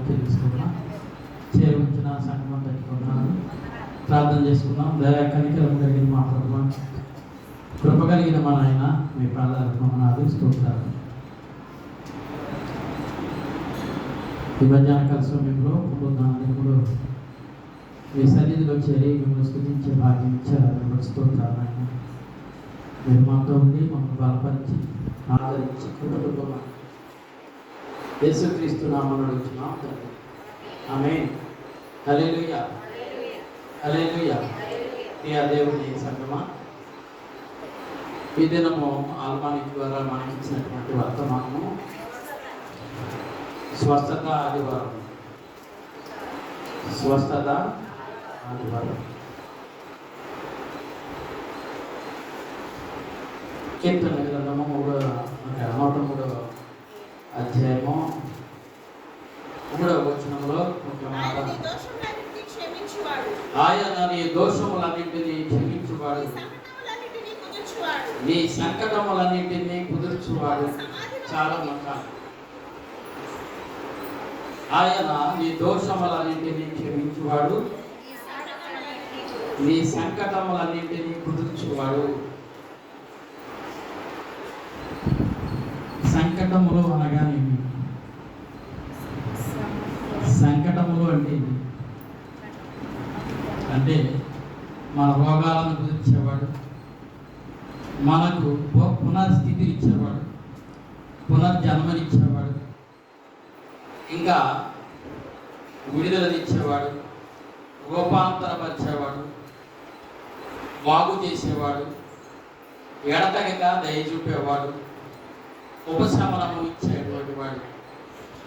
గారికి చేరుకున్న సంగమం పెట్టుకున్నాను ప్రార్థన చేసుకున్నాం దయా కనికరం కలిగిన మా ప్రభు కృప కలిగిన మా నాయన మీ పాదాలకు నాదు స్తోత్రాలు. ఈ మధ్యాహ్న కాల సమయంలో పునరుద్ధానంలో మీ సన్నిధిలో చేరి మిమ్మల్ని స్థుతించే భాగ్యం ఇచ్చారు మిమ్మల్ని స్తోత్రాలు నాయన. మీరు మాతో ఉండి మమ్మల్ని బలపరిచి ఆదరించి కృపగా యేసుక్రీస్తు నామను అడుగుతున్నాం తండ్రి ఆమె హల్లెలూయా. హల్లెలూయా ప్రియ దేవుని సంగమా? ఈ దినము ఆల్మానిక్ ద్వారా మనకి ఇచ్చినటువంటి వర్తమానము. స్వస్థత ఆదివారం. స్వస్థత ఆదివారం. కీర్తన గ్రంథము మూడో నూట మూడో అధ్యాయము మూడవ వచనంలో ఆయన నీ దోషములన్నిటినీ క్షమించువాడు. నీ సంకటములన్నిటినీ కుదుర్చువాడు. చాలా మంచి ఆయన నీ దోషములన్నింటినీ క్షమించువాడు. నీ సంకటములన్నింటినీ కుదుర్చువాడు. సంకటములు అనగానేమి సంకటములు అంటే అంటే మన రోగాలను కుదిర్చేవాడు మనకు పునర్స్థితిని ఇచ్చేవాడు పునర్జన్మనిచ్చేవాడు ఇంకా విడుదలనిచ్చేవాడు రూపాంతరపరిచేవాడు బాగు చేసేవాడు ఎడతగక దయ చూపేవాడు ఉపశమనము ఇచ్చేటువంటి వాడు.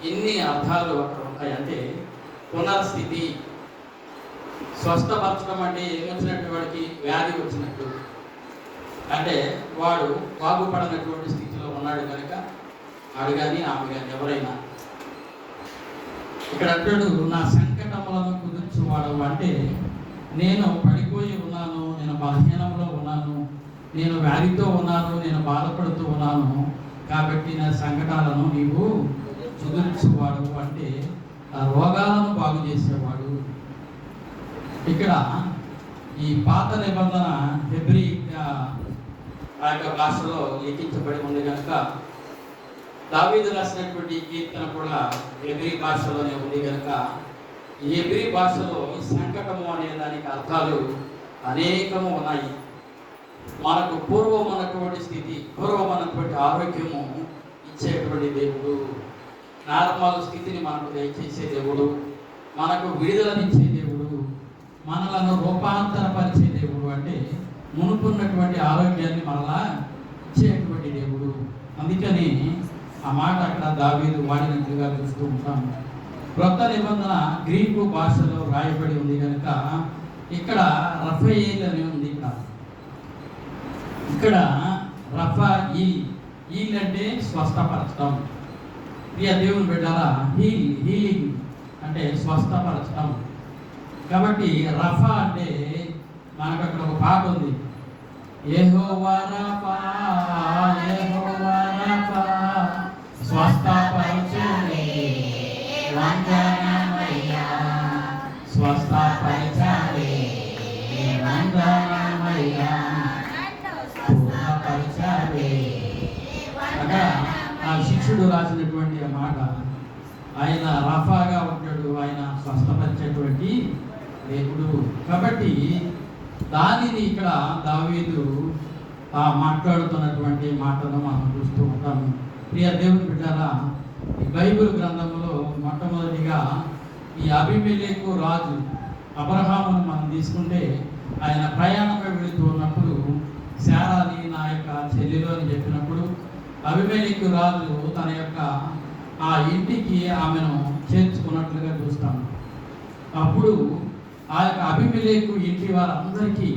ఎన్ని అర్థాలు అక్కడ ఉంటాయి అంటే పునర్స్థితి స్వస్థపరచడం అంటే ఏమొచ్చినట్టు వాడికి? వ్యాధి వచ్చినట్టు. అంటే వాడు బాగుపడనటువంటి స్థితిలో ఉన్నాడు కనుక వాడు కానీ ఆమె కానీ ఎవరైనా. ఇక్కడ అంటాడు నా సంకటములను కుదుర్చువాడు అంటే నేను పడిపోయి ఉన్నాను నేను బలహీనంలో ఉన్నాను నేను వ్యాధితో ఉన్నాను నేను బాధపడుతూ ఉన్నాను కాబట్టి నా సంకటాలను నీవు కుదుర్చువాడు అంటే ఆ రోగాలను బాగు చేసేవాడు. ఇక్కడ ఈ పాత నిబంధన హెబ్రి ఆ, యొక్క భాషలో లిఖించబడి ఉంది కనుక దావీదు రాసినటువంటి కీర్తన కూడా ఎబ్రి భాషలోనే ఉంది కనుక ఎబ్రి భాషలో సంకటము అనే దానికి అర్థాలు అనేకము ఉన్నాయి. మనకు పూర్వం అన్నటువంటి స్థితి పూర్వం అన్నటువంటి ఆరోగ్యము ఇచ్చేటువంటి దేవుడు. నార్మల్ స్థితిని మనకు దయచేసే దేవుడు మనకు విడుదలనిచ్చే దేవుడు మనలను రూపాంతరపరిచే దేవుడు అంటే మునుపున్నటువంటి ఆరోగ్యాన్ని మనలా ఇచ్చేటువంటి దేవుడు. అందుకని ఆ మాట అక్కడ దావీదు వాడినట్లుగా చూస్తూ ఉంటాం. క్రొత్త నిబంధన గ్రీకు భాషలో రాయబడి ఉంది కనుక ఇక్కడ రఫయేల్ అని ఉంది ఇక్కడ. ఇక్కడ రఫా ఈల్ ఈల్ అంటే స్వస్థపరచడం. ప్రియ దేవుని బిడ్డారా హీల్ హీలింగ్ అంటే స్వస్థపరచడం. కాబట్టి రఫా అంటే మనకు అక్కడ ఒక పాట ఉంది. యెహోవా రఫా యెహోవా రఫా స్వస్థపరచునే వందనమయ్యా అక్కడ ఆ శిష్యుడు రాసినటువంటి మాట. ఆయన రఫాగా ఉంటాడు ఆయన స్వస్థపరిచేటువంటి దేవుడు. కాబట్టి దానిని ఇక్కడ దావీదు ఆ మాట్లాడుతున్నటువంటి మాటను మనం చూస్తూ ఉంటాము ప్రియ దేవుని బిడ్డారా ఈ బైబిల్ గ్రంథంలో మొట్టమొదటిగా ఈ అభిమేలేకు రాజు అబ్రహామును మనం తీసుకుంటే ఆయన ప్రయాణంగా వెళుతూ ఉన్నప్పుడు శారాని నా యొక్క చెల్లెలు అని చెప్పినప్పుడు అభిమేలికు రాజు తన యొక్క ఆ ఇంటికి ఆమెను చేర్చుకున్నట్లుగా చూస్తాం. అప్పుడు ఆ యొక్క అభిమేలేకు ఇంటి వారందరికీ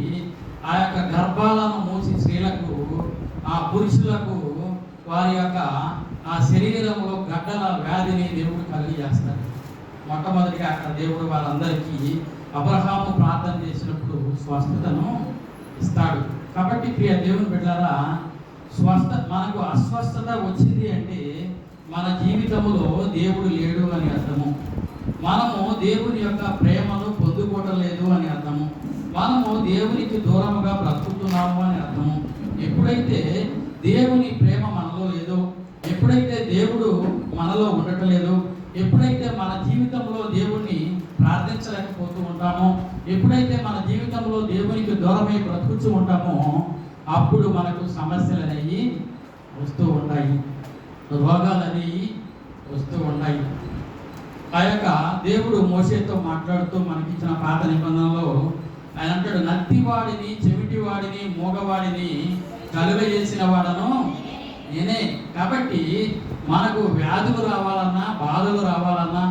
ఆ యొక్క గర్భాలను మూసి స్త్రీలకు ఆ పురుషులకు వారి యొక్క ఆ శరీరంలో గడ్డల వ్యాధిని దేవుడు కలిగజేస్తాడు మొట్టమొదటిగా అక్కడ దేవుడు వాళ్ళందరికీ అబ్రహాము ప్రార్థన చేసినప్పుడు స్వస్థతను ఇస్తాడు. కాబట్టి ప్రియ దేవుని బిడ్డారా స్వస్థ మనకు అస్వస్థత వచ్చింది అంటే మన జీవితంలో దేవుడు లేడు అని అర్థము. మనము దేవుని యొక్క ప్రేమను పొందుకోవటం లేదు అని అర్థము. మనము దేవునికి దూరముగా బ్రతుకుతున్నాము అని అర్థము. ఎప్పుడైతే దేవుని ప్రేమ మనలో లేదో ఎప్పుడైతే దేవుడు మనలో ఉండటం లేదు ఎప్పుడైతే మన జీవితంలో దేవుణ్ణి ప్రార్థించలేకపోతూ ఉంటామో ఎప్పుడైతే మన జీవితంలో దేవునికి దూరమై బ్రతుకుతూ ఉంటామో అప్పుడు మనకు సమస్యలు అనేవి వస్తూ ఉంటాయి రోగాలు అనేవి వస్తూ ఉంటాయి ఆ యొక్క దేవుడు మోసేతో మాట్లాడుతూ మనకిచ్చిన పాత నిబంధనలో ఆయన అంటాడు నత్తివాడిని చెవిటివాడిని మూగవాడిని కలుగజేసిన వాడను నేనే. కాబట్టి మనకు వ్యాధులు రావాలన్నా బాధలు రావాలన్నా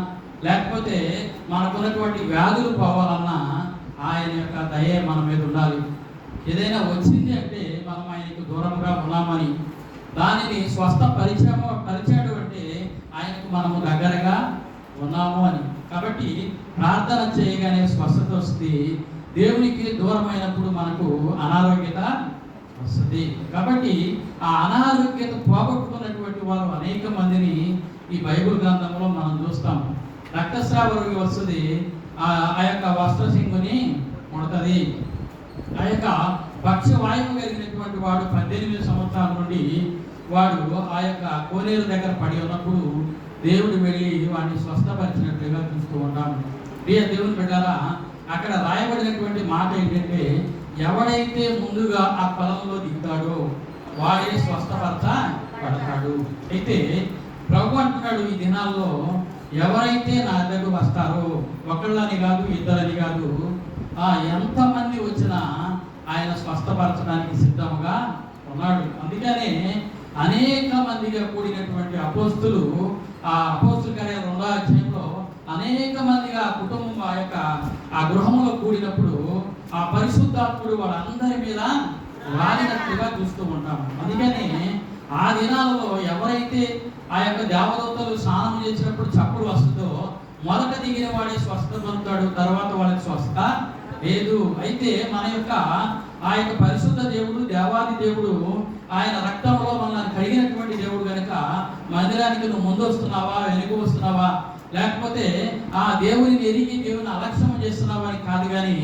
లేకపోతే మనకున్నటువంటి వ్యాధులు పోవాలన్నా ఆయన యొక్క దయే మన మీద ఉండాలి. ఏదైనా వచ్చింది అంటే మనం ఆయనకు దూరంగా ఉన్నామని దానిని స్వస్థ పరిచయం పరిచాడు అంటే ఆయనకు మనము దగ్గరగా ఉన్నాము అని. కాబట్టి ప్రార్థన చేయగానే స్వస్థత వస్తుంది. దేవునికి దూరమైనప్పుడు మనకు అనారోగ్యత వస్తుంది. కాబట్టి ఆ అనారోగ్యత పోగొట్టుకున్నటువంటి వారు అనేక మందిని ఈ బైబుల్ గ్రంథంలో మనం చూస్తాం. రక్తస్రావ రోగి వస్తుంది. ఆ ఆ యొక్క వస్త్రసింగుని ముడతది ఆ యొక్క పక్షవాయువు కలిగినటువంటి వాడు పద్దెనిమిది సంవత్సరాల నుండి వాడు ఆ యొక్క కోనేరు దగ్గర పడి ఉన్నప్పుడు దేవుడు వెళ్ళి వాడిని స్వస్థపరిచినట్లుగా చూస్తూ ఉంటాం. ప్రియ దేవుని బిడ్డారా అక్కడ రాయబడినటువంటి మాట ఏంటంటే ఎవడైతే ముందుగా ఆ పొలంలో దిగుతాడో వాడే స్వస్థపరచ పడతాడు. అయితే ప్రభు అంటున్నాడు ఈ దినాల్లో ఎవరైతే నా దగ్గరకు వస్తారో ఒకళ్ళని కాదు ఇద్దరని కాదు ఎంతమంది వచ్చినా ఆయన స్వస్థపరచడానికి సిద్ధముగా ఉన్నాడు. అందుకనే అనేక మందిగా కూడినటువంటి అపోస్తులు ఆ అపోస్తుల కార్య రెండో అధ్యాయంలో అనేక మందిగా ఆ కుటుంబం ఆ యొక్క ఆ గృహంలో కూడినప్పుడు ఆ పరిశుద్ధాత్ముడు వాళ్ళందరి మీద వాడినట్లుగా చూస్తూ ఉంటాము. అందుకని ఆ దినాలలో ఎవరైతే ఆ యొక్క దేవదూతలు స్నానం చేసినప్పుడు చప్పుడు వస్తుందో మొదట దిగిన వాడే స్వస్థ పొందుతాడు తర్వాత వాళ్ళకి స్వస్థ లేదు. అయితే మన యొక్క ఆ యొక్క పరిశుద్ధ దేవుడు దేవాది దేవుడు ఆయన రక్తంలో మనల్ని కలిగినటువంటి దేవుడు కనుక మందిరానికి నువ్వు ముందు వస్తున్నావా వెనుక వస్తున్నావా? లేకపోతే ఆ దేవుని ఎరిగి దేవుని అలక్ష్యం చేస్తున్నావా అని కాదు కానీ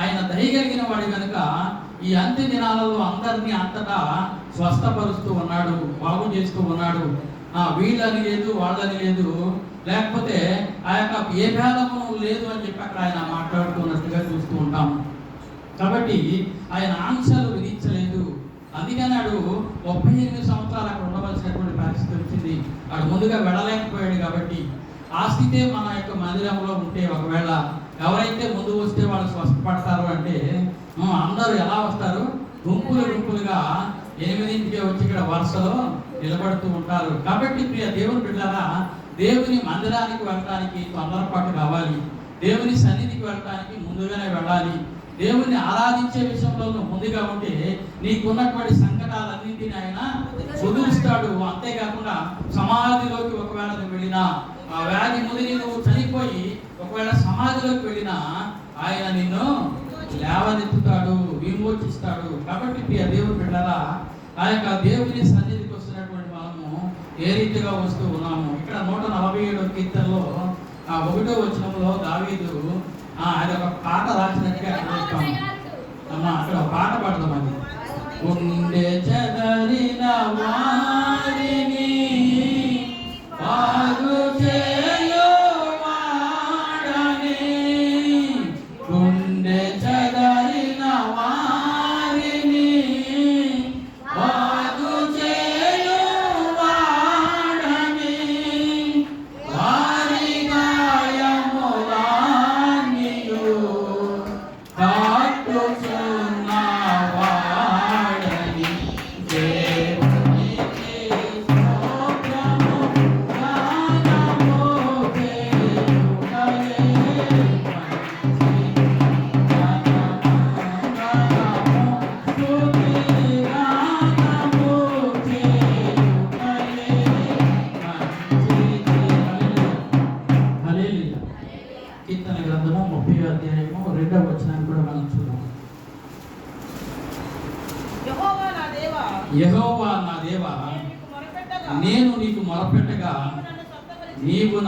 ఆయన దయగలిగిన వాడు కనుక ఈ అంత్య దినాలలో అందరినీ అంతటా స్వస్థపరుస్తూ ఉన్నాడు బాగు చేస్తూ ఉన్నాడు. ఆ వీళ్ళని లేదు వాళ్ళని లేదు లేకపోతే ఆ యొక్క ఏ భేదము లేదు అని చెప్పి అక్కడ ఆయన మాట్లాడుతున్నట్టుగా చూస్తూ ఉంటాం కాబట్టి ఆయన ఆంక్షలు విధించలేదు. అందుకని ఆడు ముప్పై ఎనిమిది సంవత్సరాలు అక్కడ ఉండవలసినటువంటి పరిస్థితి వచ్చింది. ఆడు ముందుగా వెళ్ళలేకపోయాడు కాబట్టి ఆ స్థితే మన యొక్క మందిరంలో ఉంటే ఒకవేళ ఎవరైతే ముందు వస్తే వాళ్ళు స్వస్థపడతారు అంటే అందరూ ఎలా వస్తారు? గుంపులు గుంపులుగా ఎనిమిదింటికి వచ్చి ఇక్కడ వరుసలో నిలబడుతూ ఉంటారు. కాబట్టి ప్రియ దేవుని బిడ్డారా దేవుని మందిరానికి వెళ్ళడానికి తొందరపాటు కావాలి. దేవుని సన్నిధికి వెళ్ళడానికి ముందుగానే వెళ్ళాలి. దేవుని ఆరాధించే విషయంలో నువ్వు ముందుగా ఉంటే నీకున్నటువంటి సంకటాలన్నింటినీ ఆయన కుదురుస్తాడు. అంతేకాకుండా సమాధిలోకి ఒకవేళ నువ్వు వెళ్ళినా ఆ వ్యాధి ముదిరి నువ్వు చనిపోయి ఒకవేళ సమాధిలోకి వెళ్ళినా ఆయన నిన్ను లేవనెత్తుతాడు విమోచిస్తాడు. కాబట్టి ప్రియ దేవుడు బిడ్డరా ఆ యొక్క దేవుని సన్నిధి ఏ రీతిగా వస్తూ ఉన్నాము ఇక్కడ నూట నలభై ఏడు కీర్తనలో ఆ ఒకటో వచనంలో దావీదు ఆ అది ఒక పాట రాసినట్టుగా అక్కడ అమ్మా అక్కడ ఒక పాట పాడదామని గుండె చెదరిన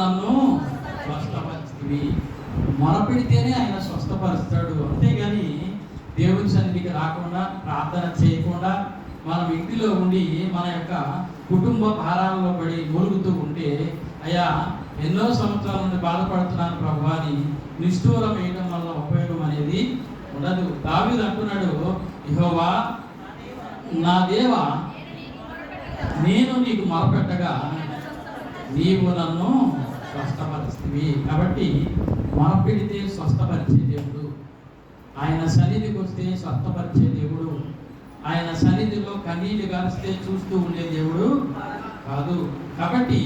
నన్ను స్వస్థపరిచితివి. మొరపెడితేనే ఆయన స్వస్థపరుస్తాడు. అంతేగాని దేవుని సన్నిధికి రాకుండా ప్రార్థన చేయకుండా మనం ఇంటిలో ఉండి మన యొక్క కుటుంబ భారాల్లో పడి మూలుగుతూ ఉంటే అయ్యా ఎన్నో సంవత్సరాల నుండి బాధపడుతున్నాను ప్రభు అని నిష్ఠూరం వేయడం వల్ల ఉపయోగం అనేది ఉండదు. దావీదు అంటున్నాడు ఇహోవా నా దేవ నేను నీకు మొరపెట్టగా నీవు నన్ను స్వస్థపరిస్థివి కాబట్టి మొరపెడితే స్వస్థపరిచే దేవుడు. ఆయన సన్నిధికి వస్తే స్వస్థపరిచే దేవుడు. ఆయన సన్నిధిలో కన్నీళ్ళు గారిస్తే చూస్తూ ఉండే దేవుడు కాదు. కాబట్టి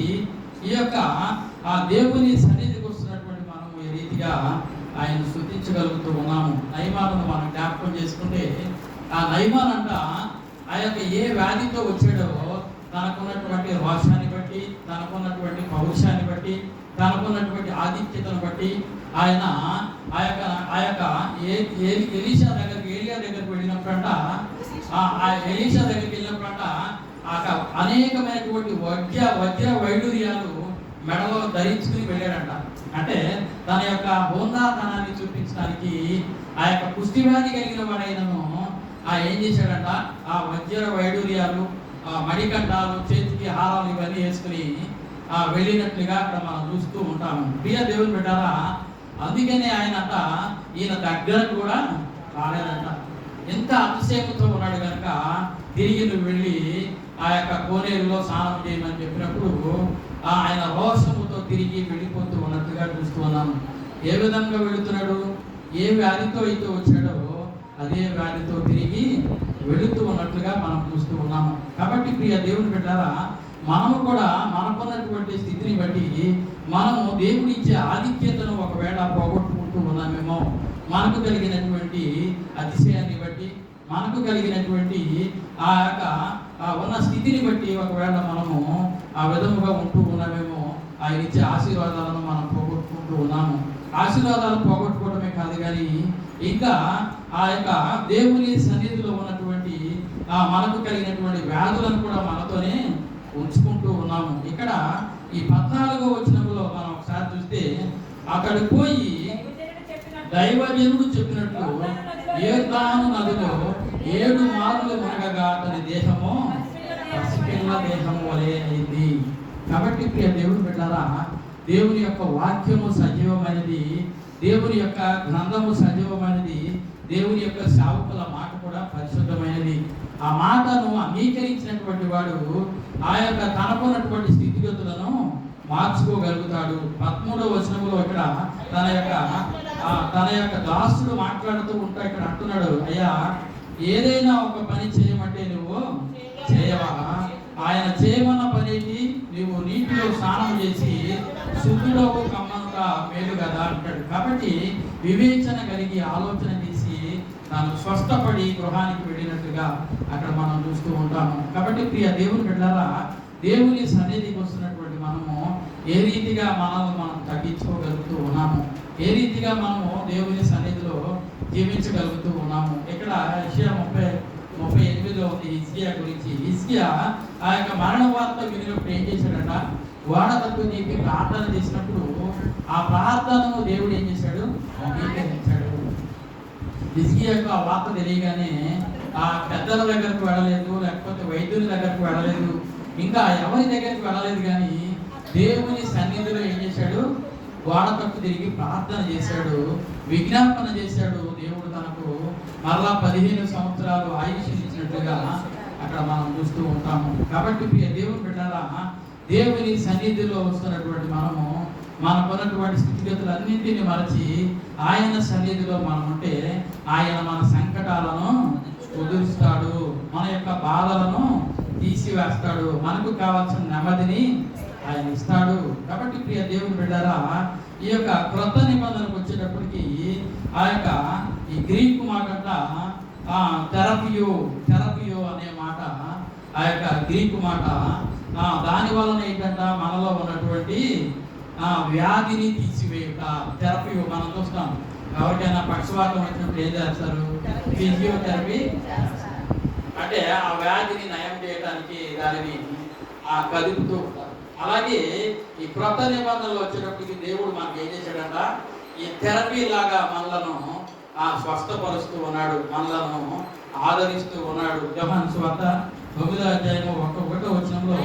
ఈ యొక్క ఆ దేవుని సన్నిధికి వస్తున్నటువంటి మనం ఏ రీతిగా ఆయన శృతించగలుగుతూ ఉన్నాము. నైమాలను మనం జ్ఞాపకం చేసుకుంటే ఆ నైమాన్ ఆ యొక్క ఏ వ్యాధితో వచ్చాడో తనకున్నటువంటి రోషాన్ని బట్టి తనకున్నటువంటి పౌరుషాన్ని బట్టి తనకున్నటువంటి ఆధిక్యతను బట్టి ఆయన ఆ యొక్క ఆ యొక్క ఏ ఏ- ఎలీషా దగ్గరికి ఏలియా దగ్గరికి వెళ్ళినప్పుడంట ఆ ఆ ఎలీషా దగ్గరికి వెళ్ళినప్పుడంట ఆ అనేకమైనటువంటి వజ్ర వజ్ర వైడూర్యాలు మెడలో ధరించుకుని వెళ్ళాడంట. అంటే తన యొక్క హోందాతనాన్ని చూపించడానికి ఆ యొక్క పుష్టివాది కలిగిన వాడైనను ఆ ఏం చేశాడంట? ఆ వజ్ర వైడూర్యాలు మణికంఠాలు చేతికి హారాలు ఇవన్నీ వేసుకుని ఆ వెళ్ళినట్లుగా అక్కడ మనం చూస్తూ ఉంటాము ప్రియ దేవుని బిడ్డారా అందుకనే ఆయన అంట ఈయన దగ్గర కూడా రాలేదంట. ఎంత అతిశయంతో ఉన్నాడు కనుక తిరిగి నువ్వు వెళ్ళి ఆ యొక్క కోనేరులో స్నానం చేయమని చెప్పినప్పుడు ఆ ఆయన రోషముతో తిరిగి వెళ్ళిపోతూ ఉన్నట్టుగా చూస్తూ ఉన్నాము ఏ విధంగా వెళుతున్నాడు? ఏ వ్యాధితో అయితే వచ్చాడో అదే వ్యాధితో తిరిగి వెళుతూ ఉన్నట్లుగా మనం చూస్తూ ఉన్నాము. కాబట్టి ప్రియ దేవుని బిడ్డారా మనము కూడా మనకున్నటువంటి స్థితిని బట్టి మనము దేవుడి ఇచ్చే ఆధిక్యతను ఒకవేళ పోగొట్టుకుంటూ ఉన్నామేమో మనకు కలిగినటువంటి అతిశయాన్ని బట్టి మనకు కలిగినటువంటి ఆ యొక్క ఉన్న స్థితిని బట్టి ఒకవేళ మనము ఆ విధముగా ఉంటూ ఉన్నామేమో ఆయన ఇచ్చే ఆశీర్వాదాలను మనం పోగొట్టుకుంటూ ఉన్నాము. ఆశీర్వాదాలు పోగొట్టుకోవడమే కాదు కానీ ఇంకా ఆ యొక్క దేవుని సన్నిధిలో ఉన్నటువంటి ఆ మనకు కలిగినటువంటి వ్యాధులను కూడా మనతోనే ఉంచుకుంటూ ఉన్నాము. ఇక్కడ ఈ పద్నాలుగో వచనంలో మనం ఒకసారి చూస్తే అక్కడ పోయి దైవజనుడు చెప్పినట్లు ఏర్దాను నదిలో ఏడు మార్లు మునగగా అతని దేహము పసిపిల్ల దేహము వలె అయింది. కాబట్టి ప్రియ దేవుని పెట్టారా దేవుని యొక్క వాక్యము సజీవమైనది దేవుని యొక్క గ్రంథము సజీవమైనది దేవుని యొక్క సేవకుల మాట కూడా పరిశుద్ధమైనది. ఆ మాటను అంగీకరించినటువంటి వాడు ఆ యొక్క తనకున్నటువంటి స్థితిగతులను మార్చుకోగలుగుతాడు. పదమూడవ వచనంలో ఇక్కడ తన యొక్క తన యొక్క దాసుడు మాట్లాడుతూ ఉంటా ఇక్కడ అంటున్నాడు అయ్యా ఏదైనా ఒక పని చేయమంటే నువ్వు చేయవా? ఆయన చేయమన్న పనికి నువ్వు నీటిలో స్నానం చేసి శుద్ధుడవు కమ్మనుక మేలు కదా అంటాడు. కాబట్టి వివేచన కలిగి ఆలోచన తాను స్వస్థపడి గృహానికి వెళ్ళినట్టుగా అక్కడ మనం చూస్తూ ఉంటాము. కాబట్టి ప్రియ దేవుని బిడ్డారా దేవుని సన్నిధికి వస్తున్నటువంటి మనము ఏ రీతిగా మనల్ని మనం తగ్గించుకోగలుగుతూ ఉన్నాము? ఏ రీతిగా మనము దేవుని సన్నిధిలో జీవించగలుగుతూ ఉన్నాము? ఇక్కడ యెషయా ముప్పై ముప్పై ఎనిమిదిలో ఉంది ఇస్కియా గురించి. ఇస్కియా ఆ యొక్క మరణ వార్త వినినప్పుడు ఏం చేశాడట? వాడ తప్పు నీకు ప్రార్థన చేసినప్పుడు ఆ ప్రార్థనను దేవుడు ఏం చేశాడు? అంగీకరించాడు ఇస్కియా యొక్క వార్త తెలియగానే ఆ పెద్దల దగ్గరకు వెళ్ళలేదు లేకపోతే వైద్యుని దగ్గరకు వెళ్ళలేదు ఇంకా ఎవరి దగ్గరికి వెళ్ళలేదు కానీ దేవుని సన్నిధిలో ఏం చేశాడు? గోడ తప్పు తిరిగి ప్రార్థన చేశాడు విజ్ఞాపన చేశాడు దేవుడు తనకు. మరలా పదిహేను సంవత్సరాలు ఆయుష్ ఇచ్చినట్లుగా అక్కడ మనం చూస్తూ ఉంటాము. కాబట్టి దేవుని బిడ్డారా దేవుని సన్నిధిలో వస్తున్నటువంటి మనము మనకున్నటువంటి స్థితిగతులన్నింటినీ మరచి ఆయన సన్నిధిలో మనం ఉంటే ఆయన మన సంకటాలను కుదురుస్తాడు. మన యొక్క బాధలను తీసివేస్తాడు. మనకు కావాల్సిన నెమ్మదిని ఆయన ఇస్తాడు. కాబట్టి ప్రియ దేవుని బిడ్డారా ఈ యొక్క క్రొత్త నిబంధనకు వచ్చేటప్పటికి ఆ యొక్క ఈ గ్రీకు మాట ఆ థెరపియో థెరపియో అనే మాట ఆ యొక్క గ్రీకు మాట దాని వలన ఏంటంట మనలో ఉన్నటువంటి ఆ వ్యాధిని తీసివేయుట థెరపీ మనం చూస్తాం ఎవరికైనా పక్షవాతం వచ్చినప్పుడు ఏం చేస్తారు? ఫిజియోథెరపీ అంటే ఆ వ్యాధిని నయం చేయడానికి దానిని ఆ కదుపుతూ ఉంటారు. అలాగే ఈ క్రొత్త నిబంధనలు వచ్చేటప్పటికి దేవుడు మనకి ఏం చేశాడంట? ఈ థెరపీ లాగా మనలను ఆ స్వస్థపరుస్తూ ఉన్నాడు. మనలను ఆదరిస్తూ ఉన్నాడు. జహాన్ వద్ద తొమ్మిదో అధ్యాయం ఒక ఒకటో వచనంలో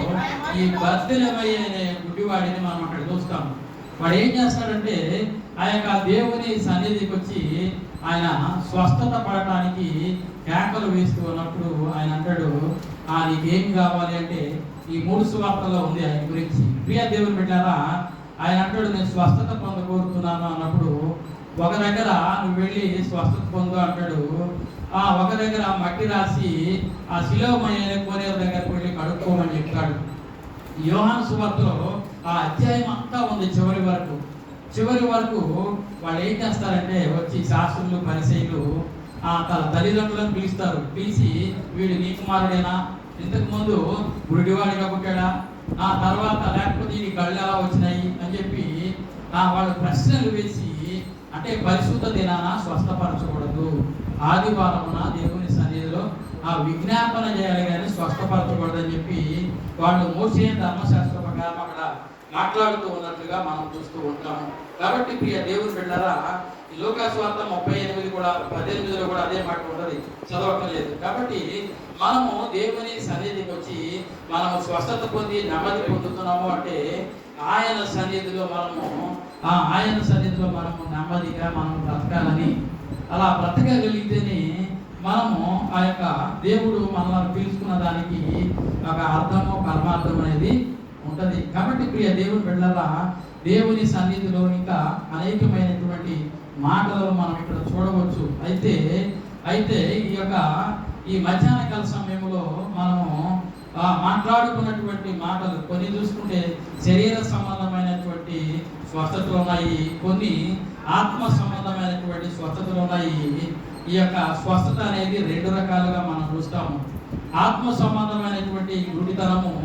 ఈ బద్దెలమయ్య అనే గుడ్డివాడిని మనం అక్కడ చూస్తాము. వాడు ఏం చేస్తాడంటే ఆ యొక్క దేవుని సన్నిధికి వచ్చి ఆయన స్వస్థత పడటానికి కేకలు వేస్తూ ఉన్నప్పుడు ఆయన అంటాడు ఆ నీకేం కావాలి అంటే ఈ మూడు సువార్తలో ఉంది ఆయన గురించి. ప్రియ దేవుని పెట్టారా ఆయన అంటాడు నేను స్వస్థత పొంద కోరుతున్నాను అన్నప్పుడు ఒక దగ్గర నువ్వు వెళ్ళి స్వస్థత పొందు అంటాడు. ఆ ఒక దగ్గర మట్టి రాసి ఆ శిలోమయ్య కోనేరు దగ్గరకు వెళ్ళి కడుక్కోమని చెప్తాడు. యోహాన్ సువార్తలో ఆ అధ్యాయం అంతా ఉంది చివరి వరకు. చివరి వరకు వాళ్ళు ఏం చేస్తారంటే వచ్చి శాస్త్రులు పరిశైలు ఆ తన తల్లిదండ్రులను పిలుస్తారు. పిలిచి వీడు నీ కుమారుడేనా? ఇంతకుముందు గుడివాడిగా పుట్టాడా? ఆ తర్వాత లేకపోతే ఈ కళ్ళు ఎలా వచ్చినాయి? అని చెప్పి ఆ వాళ్ళ ప్రశ్నలు అంటే పరిశుద్ధ దినాన స్వస్థపరచకూడదు. ఆదివారమున దేవుని సన్నిధిలో ఆ విజ్ఞాపన చేయాలి కానీ స్వస్థపరచకూడదు అని చెప్పి వాళ్ళు మోసే ధర్మశాస్త్ర ప్రకారం అక్కడ మాట్లాడుతూ ఉన్నట్లుగా మనం చూస్తూ ఉంటాము. కాబట్టి ప్రియ దేవుని బిడ్డరా ఈ లోకాస్వార్థ ముప్పై ఎనిమిది కూడా పద్దెనిమిదిలో కూడా అదే మాట ఉంటుంది. చదవట్లేదు కాబట్టి మనము దేవుని సన్నిధికి వచ్చి మనము స్వస్థత పొంది నెమ్మది పొందుతున్నాము అంటే ఆయన సన్నిధిలో మనము ఆ ఆయన సన్నిధిలో మనము నెమ్మదిగా మనం బ్రతకాలని అలా బ్రతకగలిగితేనే మనము ఆ యొక్క దేవుడు మనల్ని పిలుచుకున్న దానికి ఒక అర్థము పరమార్థం అనేది ఉంటుంది. కాబట్టి ప్రియ దేవుని బిడ్డల దేవుని సన్నిధిలో ఇంకా అనేకమైనటువంటి మాటలు మనం ఇక్కడ చూడవచ్చు. అయితే అయితే ఈ యొక్క ఈ మధ్యాహ్న కాల సమయంలో మనము మాట్లాడుకున్నటువంటి మాటలు కొన్ని చూసుకుంటే శరీర సంబంధమైనటువంటి స్వస్థతలు ఉన్నాయి కొన్ని ఆత్మ సంబంధమైనటువంటి స్వస్థతలు ఉన్నాయి ఈ యొక్క స్వస్థత అనేది రెండు రకాలుగా మనం చూస్తాము. ఆత్మ సంబంధమైనటువంటి గుడితనము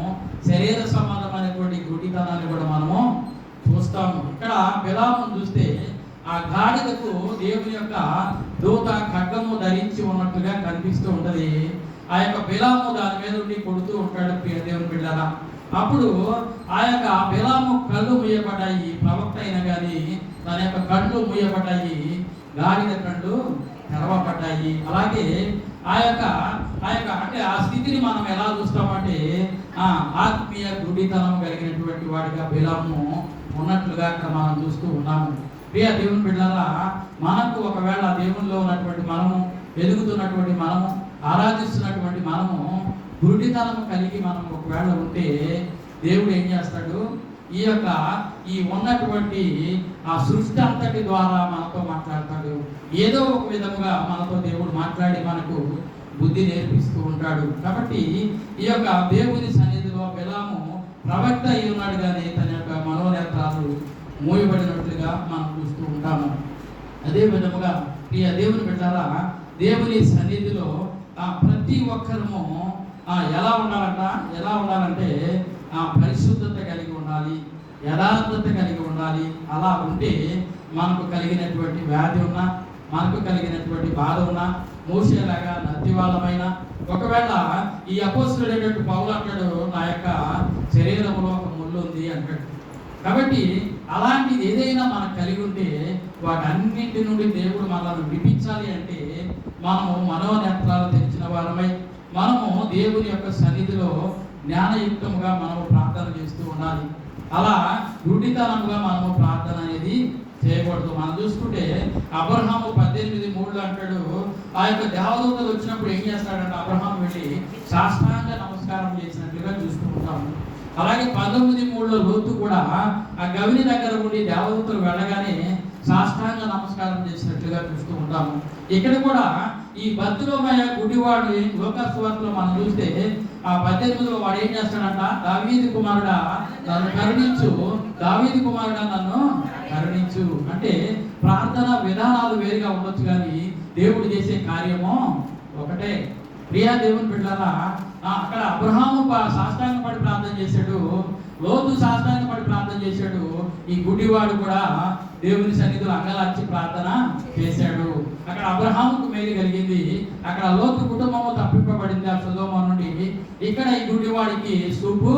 శరీర సంబంధమైనటువంటి గుడితనాన్ని కూడా మనము చూస్తాము. ఇక్కడ బిలాము చూస్తే ఆ గాడిదకు దేవుని యొక్క దూత ఖడ్గము ధరించి ఉన్నట్టుగా కనిపిస్తూ ఉంటుంది. ఆ యొక్క బిలాము దాని మీద ఉండి కొడుతూ ఉంటాడు దేవుని బిడ్డరా. అప్పుడు ఆ యొక్క బిలాము కళ్ళు ముయ్యబడ్డాయి ప్రవక్త అయినా కానీ తన యొక్క కళ్ళు ముయ్యబడ్డాయి గాడిద కళ్ళు తెరవబడ్డాయి. అలాగే ఆ యొక్క ఆ యొక్క అంటే ఆ స్థితిని మనం ఎలా చూస్తామంటే ఆ ఆత్మీయ గుడితనం కలిగినటువంటి వాడిగా బిలాము ఉన్నట్లుగా ఇక్కడ మనం చూస్తూ ఉన్నాము. ప్రియ దేవుని బిడ్డలారా మనకు ఒకవేళ దేవునిలో ఉన్నటువంటి మనము ఎదుగుతున్నటువంటి మనము ఆరాధిస్తున్నటువంటి మనము గురుడితనము కలిగి మనం ఒకవేళ ఉంటే దేవుడు ఏం చేస్తాడు? ఈ యొక్క ఈ ఉన్నటువంటి ఆ సృష్టి అంతటి ద్వారా మనతో మాట్లాడతాడు. ఏదో ఒక విధముగా మనతో దేవుడు మాట్లాడి మనకు బుద్ధి నేర్పిస్తూ ఉంటాడు. కాబట్టి ఈ యొక్క దేవుని సన్నిధిలో బిలాము ప్రవక్త అయి ఉన్నాడు కానీ తన యొక్క మనోనేత్రాలు మూయబడినట్లుగా మనం చూస్తూ ఉంటాము. అదే విధముగా ప్రియ దేవుని బిడ్డారా దేవుని సన్నిధి ప్రతి ఒక్కరము ఆ ఎలా ఉండాలంట? ఎలా ఉండాలంటే ఆ పరిశుద్ధత కలిగి ఉండాలి యథార్థత కలిగి ఉండాలి. అలా ఉంటే మనకు కలిగినటువంటి వ్యాధి ఉన్నా మనకు కలిగినటువంటి బాధ ఉన్నా మూసేలాగా నత్తివాళ్ళమైన ఒకవేళ ఈ అపోస్తుడైనటువంటి పౌలు అంటాడు నా యొక్క శరీరంలో ఒక ముళ్ళు ఉంది అంటాడు. కాబట్టి అలాంటిది ఏదైనా మనకు కలిగి ఉంటే వాటన్నింటి నుండి దేవుడు మనల్ని విడిపించాలి అంటే మనము మనోనేత్రాలు తెచ్చిన వారమై మనము దేవుని యొక్క సన్నిధిలో జ్ఞానయుక్తముగా మనము ప్రార్థన చేస్తూ ఉండాలి. అలా గుడితనముగా మనము ప్రార్థన అనేది చేయకూడదు. మనం చూసుకుంటే అబ్రహాము పద్దెనిమిది మూడులో అంటాడు ఆ యొక్క దేవదూతలు వచ్చినప్పుడు ఏం చేస్తాడంటే అబ్రహాం వెళ్ళి సాష్టాంగ నమస్కారం చేసినట్లుగా చూసుకుంటాము. అలాగే పంతొమ్మిది మూడులో లోతు కూడా ఆ గవిని దగ్గర ఉండి దేవదూతలు వెళ్ళగానే సాష్టాంగ నమస్కారం చేసినట్లుగా చూస్తూ ఉంటాము. ఇక్కడ కూడా ఈ బద్దులోమయ గుడివాడు లోకస్వార్తలో మనం చూస్తే ఆ పద్దెనిమిదిలో వాడు ఏం చేస్తాడంట? దావీది కుమారుడా నన్ను కరుణించు. దావీది కుమారుడా నన్ను కరుణించు. అంటే ప్రార్థన విధానాలు వేరుగా ఉండొచ్చు కానీ దేవుడు చేసే కార్యము ఒకటే. ప్రియా దేవుని బిడ్డలారా అక్కడ అబ్రహాము సాష్టాంగ పడి ప్రార్థన చేశాడు. లోతు సాష్టాంగ పడి ప్రార్థన చేశాడు. ఈ గుడ్డివాడు కూడా దేవుని సన్నిధిలో అంగలార్చి ప్రార్థన చేశాడు. అక్కడ అబ్రహాముకు మేలు కలిగింది. అక్కడ లోతు కుటుంబము తప్పింపబడింది ఆ సుధోమ నుండి. ఇక్కడ ఈ గుడివాడికి చూపు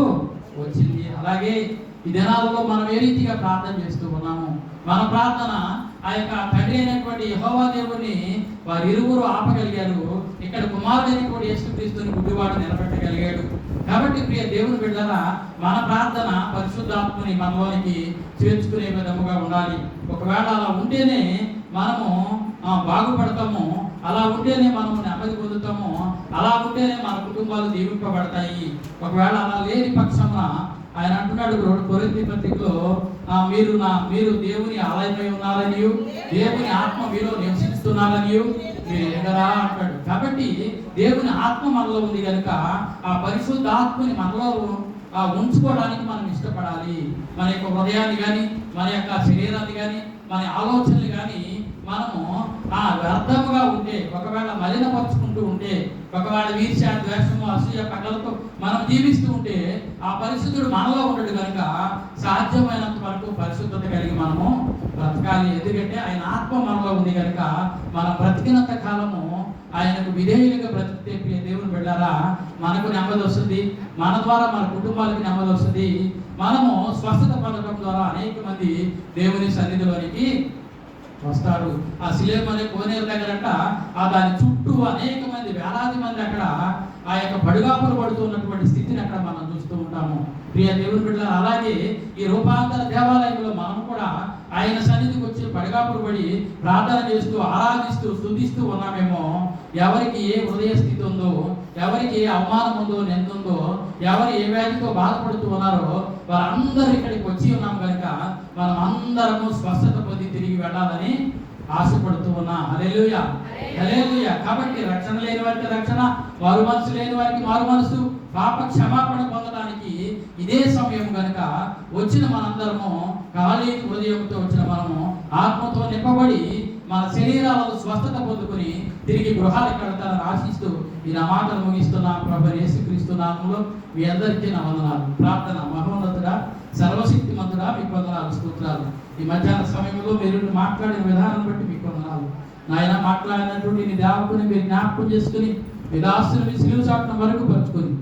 వచ్చింది. అలాగే ఈ దినాలలో మనం ఏ రీతిగా ప్రార్థన చేస్తూ ఉన్నాము? మన ప్రార్థన ఆ యొక్క తండ్రి అయినటువంటి యహోవా దేవుని వారు ఇరువురు ఆపగలిగారు. ఇక్కడ కుమారుడైనటువంటి యేసుక్రీస్తుని గుడ్డివాడు నిలబెట్టగలిగాడు. కాబట్టి ప్రియ దేవుని బిడ్డల మన ప్రార్థన పరిశుద్ధాత్మని మనలోనికి చేర్చుకునే విధముగా ఉండాలి. ఒకవేళ అలా ఉంటేనే మనము బాగుపడతాము. అలా ఉంటేనే మనము నెమ్మది పొందుతాము. అలా ఉంటేనే మన కుటుంబాలు దీవింపబడతాయి. ఒకవేళ అలా లేని పక్షమున ఆయన అంటున్నాడు కొరింది పత్రికలో మీరు నా మీరు దేవుని ఆలయమై ఉన్నారని దేవుని ఆత్మ మీలో నివసిస్తున్నారని మీరు ఎగరా అంటాడు. కాబట్టి దేవుని ఆత్మ మనలో ఉంది కనుక ఆ పరిశుద్ధ ఆత్మని మనలో ఉంచుకోవడానికి మనం ఇష్టపడాలి. మన యొక్క హృదయాన్ని కానీ మన యొక్క శరీరాన్ని కానీ మన ఆలోచనలు కానీ మనము ఆ వ్యర్థముగా ఉంటే ఒకవేళ మలినపరుచుకుంటూ ఉంటే ఒకవేళ వీర్ష ద్వేషము అసూయ పగలతో మనం జీవిస్తూ ఉంటే ఆ పరిశుద్ధుడు మనలో ఉండడు కనుక సాధ్యమైనంత వరకు పరిశుద్ధత కలిగి మనము బ్రతకాలి. ఎందుకంటే ఆయన ఆత్మ మనలో ఉంది కనుక మన బ్రతికినంత కాలము ఆయనకు విధేయులుగా బ్రతికితే దేవుని బిడ్డారా మనకు నెమ్మది వస్తుంది. మన ద్వారా మన కుటుంబాలకు నెమ్మది వస్తుంది. మనము స్వస్థత పొందడం ద్వారా అనేక మంది దేవుని సన్నిధిలోనికి వస్తారు. ఆ శిలేం అనే కోనేరు దగ్గరంట ఆ దాని చుట్టూ అనేక మంది వేలాది మంది అక్కడ ఆ యొక్క పడుగాపులు పడుతున్నటువంటి స్థితిని అక్కడ మనం చూస్తూ ఉంటాము. ప్రియ దేవుని బిడ్డలారా అలాగే ఈ రూపాంతర దేవాలయంలో మనం కూడా ఆయన సన్నిధికి వచ్చి పడగాపులు పడి ప్రార్థన చేస్తూ ఆరాధిస్తూ స్తుతిస్తూ ఉన్నామేమో. ఎవరికి ఏ హృదయ స్థితి ఉందో ఎవరికి ఏ అవమానం ఉందో నిందుందో ఎవరు ఏ వ్యాధితో బాధపడుతూ ఉన్నారో వారందరూ ఇక్కడికి వచ్చి ఉన్నాం కనుక మనం అందరము స్వస్థత పొంది తిరిగి వెళ్ళాలని ఆశపడుతూ ఉన్నా. హల్లెలూయా. కాబట్టి రక్షణ లేని వారికి రక్షణ మారు మనసు లేని వారికి మారు మనసు పాప క్షమాపణ పొందడానికి ఇదే సమయం కనుక వచ్చిన మనందరము ఖాళీ హృదయంతో వచ్చిన మనము ఆత్మతో నింపబడి మన శరీరాలను స్వస్థత పొందుకుని తిరిగి గృహాలకు వెళ్తారని ఆశిస్తూ ఈ నా మాటలు ముగిస్తున్నాం. ప్రభు యేసుక్రీస్తు నామంలో మీ అందరికీ నా వందనాలు. ప్రార్థన మహోన్నతుడా సర్వశక్తిమంతుడా మీకు వందనాలు స్తోత్రాలు. ఈ మధ్యాహ్న సమయంలో మీరు మాట్లాడిన విధానం బట్టి మీకు వందనాలు. నాయన మాట్లాడినటువంటి నీ దేవకుని మీరు జ్ఞాపకం చేసుకుని మీ దాస్తుని మీ సిలువు చాటున వరకు పరుచుకొని